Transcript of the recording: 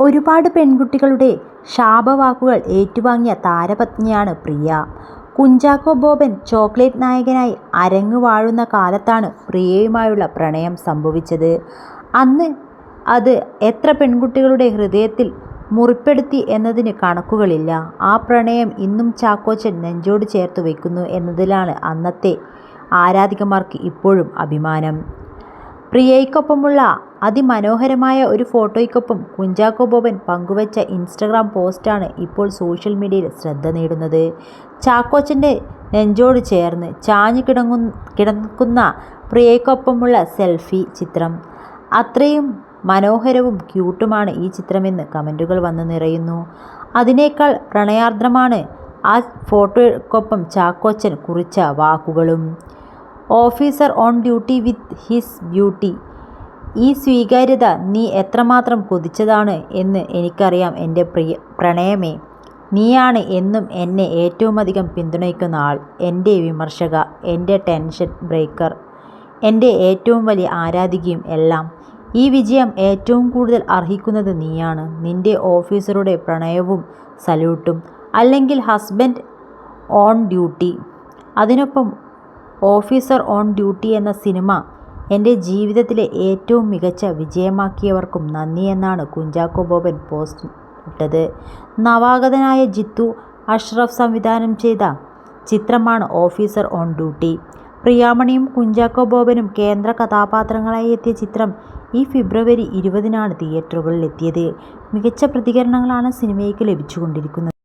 ഒരുപാട് പെൺകുട്ടികളുടെ ശാപവാക്കുകൾ ഏറ്റുവാങ്ങിയ താരപത്നിയാണ് പ്രിയ. കുഞ്ചാക്കോ ബോബൻ ചോക്ലേറ്റ് നായകനായി അരങ്ങു വാഴുന്ന കാലത്താണ് പ്രിയയുമായുള്ള പ്രണയം സംഭവിച്ചത്. അന്ന് അത് എത്ര പെൺകുട്ടികളുടെ ഹൃദയത്തിൽ മുറിപ്പെടുത്തി എന്നതിന് കണക്കുകളില്ല. ആ പ്രണയം ഇന്നും ചാക്കോച്ചൻ നെഞ്ചോട് ചേർത്ത് വയ്ക്കുന്നു എന്നതിലാണ് അന്നത്തെ ആരാധികമാർക്ക് ഇപ്പോഴും അഭിമാനം. പ്രിയയ്ക്കൊപ്പമുള്ള അതിമനോഹരമായ ഒരു ഫോട്ടോയ്ക്കൊപ്പം കുഞ്ചാക്കോ ബോബൻ പങ്കുവച്ച ഇൻസ്റ്റഗ്രാം പോസ്റ്റാണ് ഇപ്പോൾ സോഷ്യൽ മീഡിയയിൽ ശ്രദ്ധ നേടുന്നത്. ചാക്കോച്ചന്റെ നെഞ്ചോട് ചേർന്ന് ചാഞ്ഞു കിടക്കുന്ന പ്രിയയ്ക്കൊപ്പമുള്ള സെൽഫി ചിത്രം. അത്രയും മനോഹരവും ക്യൂട്ടുമാണ് ഈ ചിത്രമെന്ന് കമന്റുകൾ വന്ന് നിറയുന്നു. അതിനേക്കാൾ പ്രണയാർദ്രമാണ് ആ ഫോട്ടോയ്ക്കൊപ്പം ചാക്കോച്ചൻ കുറിച്ച വാക്കുകളും. Officer on duty with his beauty ഈ സ്വീകാര്യത നീ എത്രമാത്രം കൊതിച്ചതാണ് എന്ന് എനിക്കറിയാം എന്റെ പ്രിയ പ്രണയമേ. നീയാണ് എന്നും എന്നെ ഏറ്റവുമധികം പിന്തുണയ്ക്കുന്ന ആൾ. എന്റെ വിമർശക, എന്റെ ടെൻഷൻ ബ്രേക്കർ, എന്റെ ഏറ്റവും വലിയ ആരാധികയും എല്ലാം. ഈ വിജയം ഏറ്റവും കൂടുതൽ അർഹിക്കുന്നത് നീയാണ്. നിന്റെ ഓഫീസറുടെ പ്രണയവും സല്യൂട്ടും. അല്ലെങ്കിൽ ഹസ്ബൻഡ് ഓൺ ഡ്യൂട്ടി. അതിനൊപ്പം ഓഫീസർ ഓൺ ഡ്യൂട്ടി എന്ന സിനിമ എന്റെ ജീവിതത്തിലെ ഏറ്റവും മികച്ച വിജയമാക്കിയവർക്കും നന്ദിയെന്നാണ് കുഞ്ചാക്കോ ബോബൻ പോസ്റ്റ് ഇട്ടത് നവാഗതനായ ജിത്തു അഷ്റഫ് സംവിധാനം ചെയ്ത ചിത്രമാണ് ഓഫീസർ ഓൺ ഡ്യൂട്ടി. പ്രിയാമണിയും കുഞ്ചാക്കോ ബോബനും കേന്ദ്ര കഥാപാത്രങ്ങളായി എത്തിയ ചിത്രം ഈ ഫെബ്രുവരി ഇരുപതിനാണ് തിയേറ്ററുകളിലെത്തിയത്. മികച്ച പ്രതികരണങ്ങളാണ് സിനിമയ്ക്ക് ലഭിച്ചുകൊണ്ടിരിക്കുന്നത്.